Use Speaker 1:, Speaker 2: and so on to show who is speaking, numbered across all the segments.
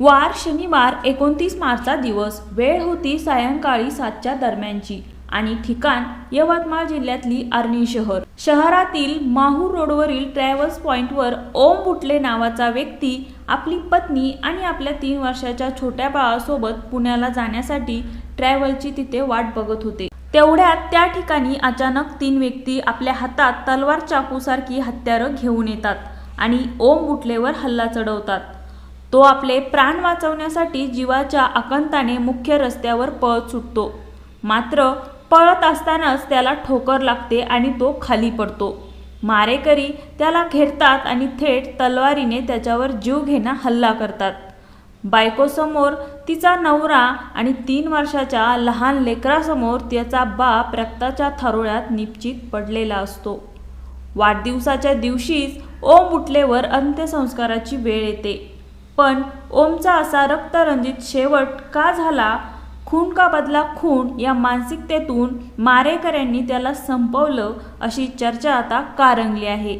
Speaker 1: वार शनिवार एकोणतीस मार्चचा दिवस. वेळ होती सायंकाळी सातच्या दरम्यानची. आणि ठिकाण यवतमाळ जिल्ह्यातली आर्णी शहर. शहरातील माहूर रोडवरील ट्रॅव्हल्स पॉइंटवर ओम बुटले नावाचा व्यक्ती आपली पत्नी आणि आपल्या तीन वर्षाच्या छोट्या बाळासोबत पुण्याला जाण्यासाठी ट्रॅव्हलची तिथे वाट बघत होते. तेवढ्यात त्या ठिकाणी अचानक तीन व्यक्ती आपल्या हातात तलवार चाकूसारखी हत्यारं घेऊन येतात आणि ओम बुटलेवर हल्ला चढवतात. तो आपले प्राण वाचवण्यासाठी जीवाच्या आकंताने मुख्य रस्त्यावर पळत सुटतो. मात्र पळत असतानाच त्याला ठोकर लागते आणि तो खाली पडतो. मारेकरी त्याला घेरतात आणि थेट तलवारीने त्याच्यावर जीव घेणा हल्ला करतात. बायकोसमोर तिचा नवरा आणि तीन वर्षाच्या लहान लेकरासमोर त्याचा बाप रक्ताच्या थरोळ्यात निपचित पडलेला असतो. वाढदिवसाच्या दिवशीच ओम उठलेवर अंत्यसंस्काराची वेळ येते. पण ओमचा असा रक्तरंजित शेवट का झाला? खून का बदला खून या मानसिकतेतून मारेकऱ्यांनी त्याला संपवलं अशी चर्चा आता कारंगली आहे.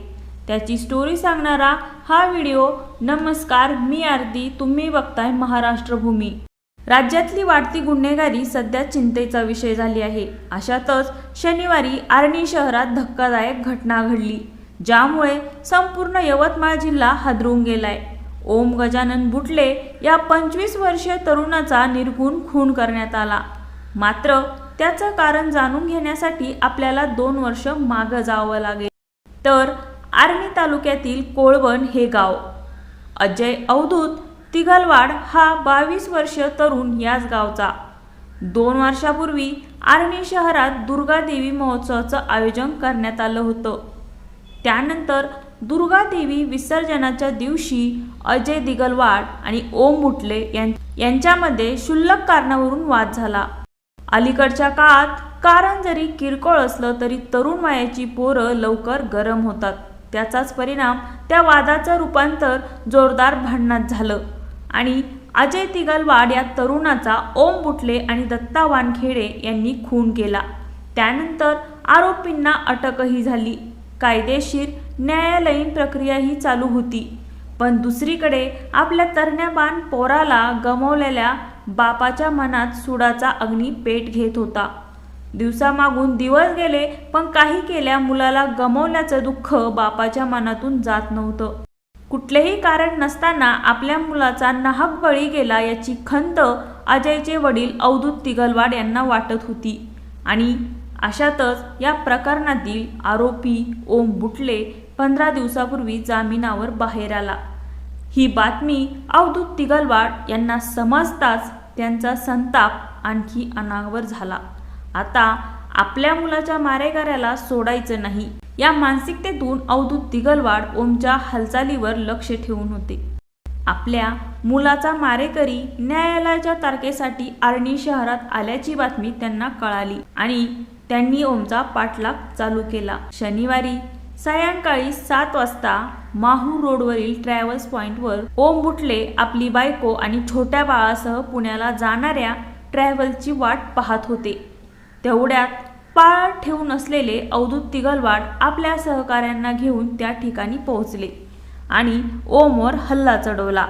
Speaker 1: त्याची स्टोरी सांगणारा हा व्हिडिओ नमस्कार मी आरती तुम्ही बघताय महाराष्ट्रभूमी. राज्यातली वाढती गुन्हेगारी सध्या चिंतेचा विषय झाली आहे. अशातच शनिवारी आर्णी शहरात धक्कादायक घटना घडली ज्यामुळे संपूर्ण यवतमाळ जिल्हा हादरून गेलाय. ओम गजानन बुटले या पंचवीस वर्षीय तरुणाचा निर्गुण खून करण्यात आला. मात्र त्याचं कारण जाणून घेण्यासाठी आपल्याला दोन वर्ष मागं जावं लागेल. तर आर्णी तालुक्यातील कोळवण हे गाव. अजय अवधूत तिघलवाड हा बावीस वर्षीय तरुण याच गावचा. दोन वर्षापूर्वी आर्णी शहरात दुर्गादेवी महोत्सवाचं आयोजन करण्यात आलं होतं. त्यानंतर दुर्गादेवी विसर्जनाच्या दिवशी अजय दिगलवाड आणि ओम मुटले यांच्यामध्ये क्षुल्लक कारणावरून वाद झाला. अलीकडच्या काळात कारण जरी किरकोळ असलं तरी तरुण वयाची पोरं लवकर गरम होतात. त्याचाच परिणाम त्या वादाचं रूपांतर जोरदार भांडणात झालं. आणि अजय तिगलवाड या तरुणाचा ओम बुटले आणि दत्ता वानखेडे यांनी खून केला. त्यानंतर आरोपींना अटकही झाली. कायदेशीर न्यायालयीन प्रक्रियाही चालू होती. पण दुसरीकडे आपल्या तरण्याबान पोराला गमवलेल्या बापाच्या मनात सुडाचा अग्नी पेट घेत होता. दिवसामागून दिवस गेले पण काही केल्या मुलाला गमवल्याचं दुःख बापाच्या मनातून जात नव्हतं. कुठलेही कारण नसताना आपल्या मुलाचा नाहक बळी गेला याची खंत अजयचे वडील अवधूत तिगलवाड यांना वाटत होती. आणि अशातच या प्रकरणातील आरोपी ओम बुटले पंधरा दिवसापूर्वी जामिनावर बाहेर आला. ही बातमी अवधूत तिगलवाड यांना समजताच त्यांचा संताप आणखी अनावर झाला. आता आपल्या मुलाच्या मारेकऱ्याला सोडायचं नाही. या मानसिकतेतून अवधूत तिगलवाड ओमच्या हालचालीवर लक्ष ठेवून होते. आपल्या मुलाचा मारेकरी न्यायालयाच्या तारखेसाठी आर्णी शहरात आल्याची बातमी त्यांना कळाली आणि त्यांनी ओमचा पाठलाग चालू केला. शनिवारी सायंकाळी सात वाजता माहूर रोडवरील ट्रॅव्हल्स पॉइंटवर ओम बुटले आपली बायको आणि छोट्या बाळासह पुण्याला जाणाऱ्या ट्रॅव्हलची वाट पाहत होते. तेवढ्यात पाळ ठेवून असलेले अवधूत तिगलवाड आपल्या सहकाऱ्यांना घेऊन त्या ठिकाणी पोहोचले आणि ओमवर हल्ला चढवला.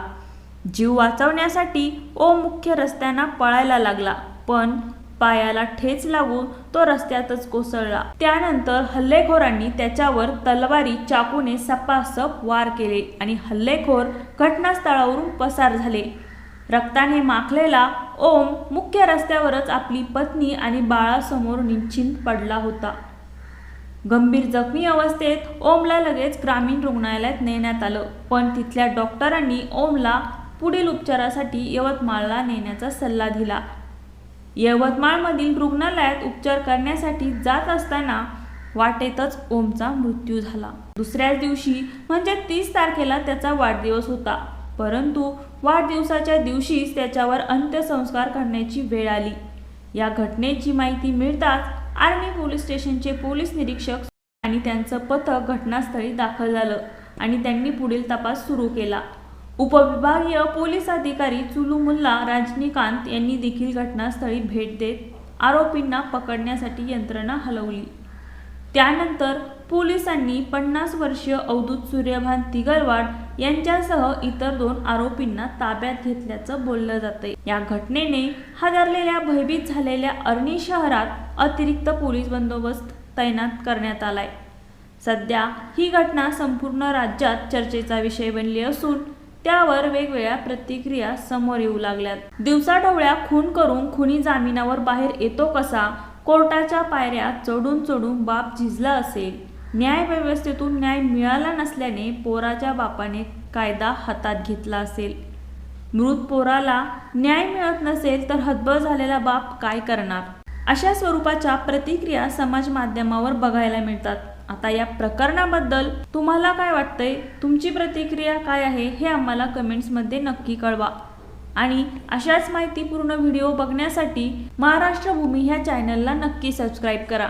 Speaker 1: जीव वाचवण्यासाठी ओम मुख्य रस्त्यांना पळायला लागला पण पायाला ठेच लागून तो रस्त्यातच कोसळला. त्यानंतर हल्लेखोरांनी त्याच्यावर तलवारी चाकूने सपासप वार केले आणि हल्लेखोर घटनास्थळावरून पसार झाले. रक्ताने माखलेला ओम मुख्य रस्त्यावरच आपली पत्नी आणि बाळासमोर निश्चिंत पडला होता. गंभीर जखमी अवस्थेत ओमला लगेच ग्रामीण रुग्णालयात नेण्यात आलं पण तिथल्या डॉक्टरांनी ओमला पुढील उपचारासाठी यवतमाळला नेण्याचा सल्ला दिला. यवतमाळमधील रुग्णालयात उपचार करण्यासाठी जात असताना वाटेतच ओमचा मृत्यू झाला. दुसऱ्याच दिवशी म्हणजे तीस तारखेला त्याचा वाढदिवस होता. परंतु वाढदिवसाच्या दिवशीच त्याच्यावर अंत्यसंस्कार करण्याची वेळ आली. या घटनेची माहिती मिळताच आर्मी पोलीस स्टेशनचे पोलीस निरीक्षक आणि त्यांचं पथक घटनास्थळी दाखल झालं आणि त्यांनी पुढील तपास सुरू केला. उपविभागीय पोलीस अधिकारी चुलू मुल्ला रजनीकांत यांनी देखील घटनास्थळी भेट देत आरोपींना पकडण्यासाठी यंत्रणा हलवली. त्यानंतर पोलिसांनी पन्नास वर्षीय अवधूत सूर्यभान तिगलवाड यांच्यासह इतर दोन आरोपींना ताब्यात घेतल्याचं बोललं जातंय. या घटनेने हादरलेल्या भयभीत झालेल्या अर्णी शहरात अतिरिक्त पोलीस बंदोबस्त तैनात करण्यात आलाय. सध्या ही घटना संपूर्ण राज्यात चर्चेचा विषय बनली असून त्यावर वेगवेगळ्या प्रतिक्रिया समोर येऊ लागल्यात. दिवसाढवळ्या खून करून खुनी जामिनावर बाहेर येतो कसा? कोर्टाच्या पायऱ्या चढून चढून बाप झिजला असेल. न्याय व्यवस्थेतून न्याय मिळाला नसल्याने पोराच्या बापाने कायदा हातात घेतला असेल. मृत पोराला न्याय मिळत नसेल तर हतबल झालेला बाप काय करणार? अशा स्वरूपाच्या प्रतिक्रिया समाज माध्यमावर बघायला मिळतात. आता या प्रकरणाबद्दल तुम्हाला काय वाटतंय? तुमची प्रतिक्रिया काय आहे? हे आम्हाला कमेंट्समध्ये नक्की कळवा. आणि अशाच माहितीपूर्ण व्हिडिओ बघण्यासाठी महाराष्ट्र भूमी ह्या चॅनलला नक्की सबस्क्राईब करा.